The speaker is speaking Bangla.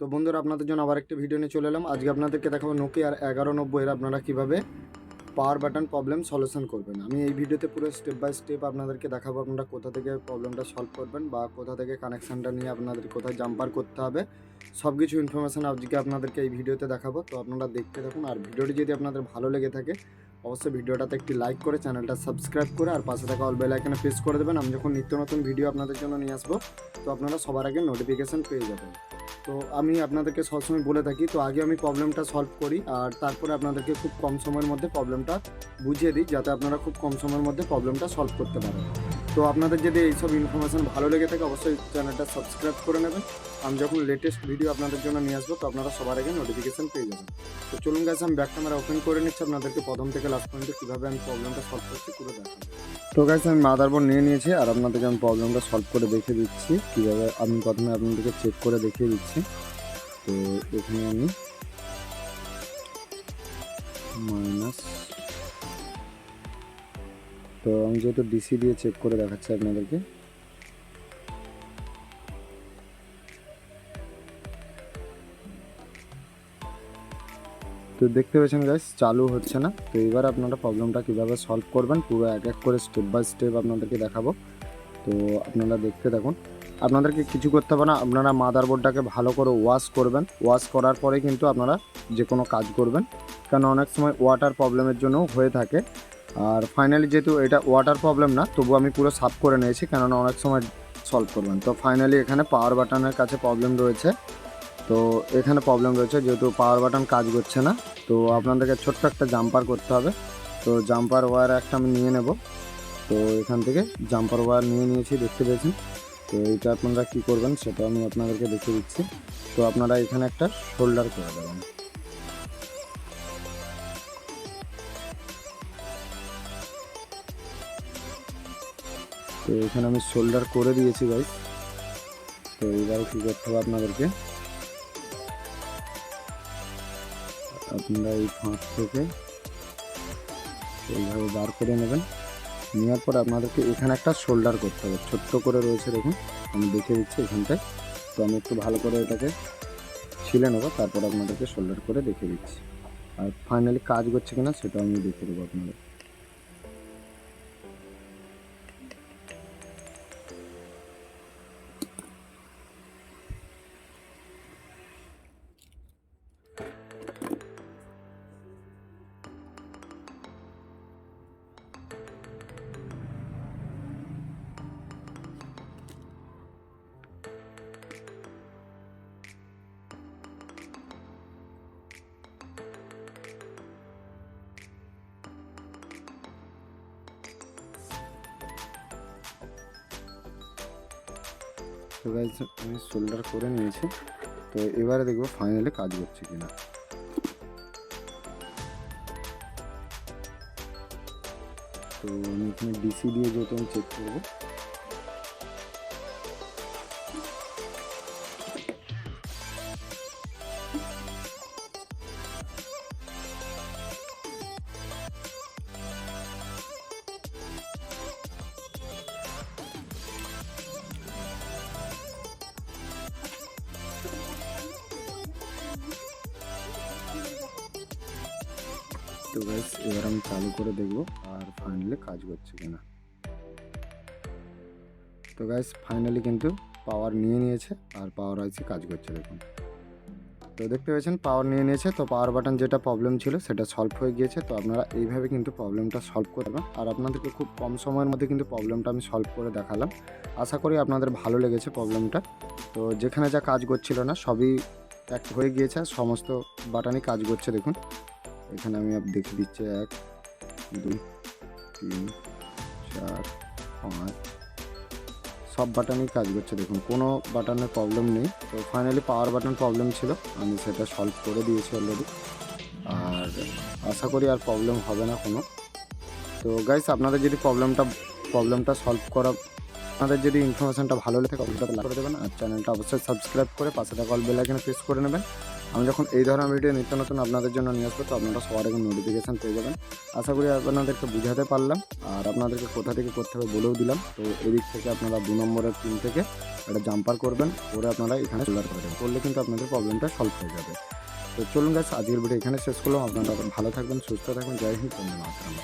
তো বন্ধুরা, আপনাদের জন্য আবার একটা ভিডিও নিয়ে চলে এলাম। আজকে আপনাদেরকে দেখাবো নোকিয়ার এগারো নব্বইয়ের আপনারা কীভাবে পাওয়ার বাটন প্রবলেম সলিউশন করবেন। আমি এই ভিডিওতে পুরো স্টেপ বাই স্টেপ আপনাদেরকে দেখাবো আপনারা কোথা থেকে প্রবলেমটা সলভ করবেন বা কোথা থেকে কানেকশানটা নিয়ে আপনাদের কোথায় জাম্পার করতে হবে। সব কিছু ইনফরমেশান আজকে আপনাদেরকে এই ভিডিওতে দেখাবো। তো আপনারা দেখতে থাকুন। আর ভিডিওটি যদি আপনাদের ভালো লেগে থাকে, অবশ্যই ভিডিওটাতে একটি লাইক করে চ্যানেলটা সাবস্ক্রাইব করে আর পাশে থাকা অল বেল আইকনে প্রেস করে দেবেন। আমি যখন নিত্য নতুন ভিডিও আপনাদের জন্য নিয়ে আসব, তো আপনারা সবার আগে নোটিফিকেশান পেয়ে যাবেন। তো আমি আপনাদেরকে সবসময় বলে থাকি, তো আগে আমি প্রবলেমটা সলভ করি আর তারপরে আপনাদেরকে খুব কম সময়ের মধ্যে প্রবলেমটা বুঝিয়ে দিই, যাতে আপনারা খুব কম সময়ের মধ্যে প্রবলেমটা সলভ করতে পারেন। তো আপনাদের যদি এইসব ইনফরমেশান ভালো লেগে থাকে, অবশ্যই চ্যানেলটা সাবস্ক্রাইব করে নেবেন। আমি যখন লেটেস্ট ভিডিও আপনাদের জন্য নিয়ে আসব, তো আপনারা সবার আগে নোটিফিকেশান পেয়ে যাবেন। তো চলুন গাছ আমি ব্যাক ক্যামেরা ওপেন করে নিচ্ছি। আপনাদেরকে প্রথম থেকে লাস্ট পর্যন্ত কীভাবে আমি প্রবলেমটা সলভ করছি পুরো দেখাবো। তো গাছ আমি মাদার মাদারবোর্ড নিয়ে নিয়েছি, আর আপনাদেরকে আমি প্রবলেমটা সলভ করে দেখিয়ে দিচ্ছি। কীভাবে আমি প্রথমে আপনাদেরকে চেক করে দেখিয়ে দিচ্ছি। তো এখানে আমি মাইনাস তো আমি যেহেতু ডিসি দিয়ে চেক করে দেখাচ্ছি আপনাদেরকে। তো দেখতে পেয়েছেন গাইস চালু হচ্ছে না। তো এবার আপনারা প্রবলেমটা কীভাবে সলভ করবেন, পুরো এক এক করে স্টেপ বাই স্টেপ আপনাদেরকে দেখাবো। তো আপনারা দেখতে থাকুন। আপনাদেরকে কিছু করতে হবে না, আপনারা মাদারবোর্ডটাকে ভালো করে ওয়াশ করবেন। ওয়াশ করার পরে কিন্তু আপনারা যে কোনো কাজ করবেন। কারণ অনেক সময় ওয়াটার প্রবলেমের জন্য হয়ে থাকে। আর ফাইনালি যেহেতু এটা ওয়াটার প্রবলেম না তবু আমি পুরো সাফ করে নিয়েছি, কেননা অনেক সময় সলভ করবেন তো ফাইনালি এখানে পাওয়ার বাটনের কাছে প্রবলেম রয়েছে। তো এখানে প্রবলেম রয়েছে, যেহেতু পাওয়ার বাটন কাজ করছে না, তো আপনাদেরকে ছোট্ট একটা জাম্পার করতে হবে। তো জাম্পার ওয়্যার একটা আমি নিয়ে নেব। তো এখান থেকে জাম্পার ওয়্যার নিয়ে নিয়েছি, দেখতে পেয়েছেন? তো এইটা আপনারা কী করবেন, সেটা আমি আপনাদেরকে দেখিয়ে দিচ্ছি। তো আপনারা এখানে একটা শোল্ডার করে দেবেন। তো এখানে আমি শোল্ডার করে দিয়েছি গাইস তো এবার কী করতে হবে আপনাদেরকে? আপনারা এই ফাঁক থেকে এইভাবে বার করে নেবেন। নেওয়ার পর আপনাদেরকে এখানে একটা শোল্ডার করতে হবে। ছোট্ট করে রয়েছে, দেখুন। আমি দেখে দিচ্ছি এখানটায়। তো আমি একটু ভালো করে এটাকে ছিলে নেব, তারপর আপনাদেরকে শোল্ডার করে দেখে দিচ্ছি। আর ফাইনালি কাজ করছে কিনা সেটা আমি দেখে দেবো আপনাদের। তো গাইজ আমি শোল্ডার করে নিয়েছি। তো এবারে দেখব ফাইনালি কাজ করছে কিনা। তো আমি এখানে ডিসি দিয়ে যেহেতু আমি চেক করব। তো গাইস এবার আমি চালু করে দেখব আর ফাইনালি কাজ করছে কিনা। তো গাইস ফাইনালি কিন্তু পাওয়ার নিয়ে নিয়েছে আর পাওয়ার আইসি কাজ করছে দেখুন। তো দেখতে পেয়েছেন পাওয়ার নিয়ে নিয়েছে। তো পাওয়ার বাটন যেটা প্রবলেম ছিল সেটা সলভ হয়ে গিয়েছে। তো আপনারা এইভাবে কিন্তু প্রবলেমটা সলভ করবেন আর আপনাদেরকে খুব কম সময়ের মধ্যে কিন্তু প্রবলেমটা আমি সলভ করে দেখালাম। আশা করি আপনাদের ভালো লেগেছে প্রবলেমটা তো যেখানে যা কাজ করছিল না, সবই এক হয়ে গিয়েছে। সমস্ত বাটনই কাজ করছে দেখুন। এখানে আমি দেখে দিচ্ছি এক, দুই, তিন, চার, পাঁচ। সব বাটনই কাজ করছে, দেখুন, কোনো বাটনের প্রবলেম নেই। তো ফাইনালি পাওয়ার বাটন প্রবলেম ছিল, আমি সেটা সলভ করে দিয়েছি অলরেডি আর আশা করি আর প্রবলেম হবে না কোনো। তো গাইস আপনাদের যদি প্রবলেমটা প্রবলেমটা সলভ করা আপনাদের যদি ইনফরমেশনটা ভালো লেগে থাকে, অবশ্যই করে দেবেন। আর চ্যানেলটা অবশ্যই সাবস্ক্রাইব করে পাশে থাকা অল বেল আইকনে প্রেস করে নেবেন। আমি যখন এই ধরনের ভিডিও নিত্য নতুন আপনাদের জন্য নিয়ে আসব, তো আপনারা সবার আগে নোটিফিকেশান পেয়ে যাবেন। আশা করি আপনাদেরকে বুঝাতে পারলাম, আর আপনাদেরকে কোথা থেকে করতে হবে বলেও দিলাম। তো এদিক থেকে আপনারা দু নম্বরের পিন থেকে একটা জাম্পার করবেন, করে আপনারা এখানে সোলার করে দেবেন। করলে কিন্তু আপনাদের প্রবলেমটা সলভ হয়ে যাবে। তো চলুন গাছ আজকের ভিডিও এখানে শেষ করলাম। আপনারা ভালো থাকবেন, সুস্থ থাকবেন। জয় হিন্দ মাতরম।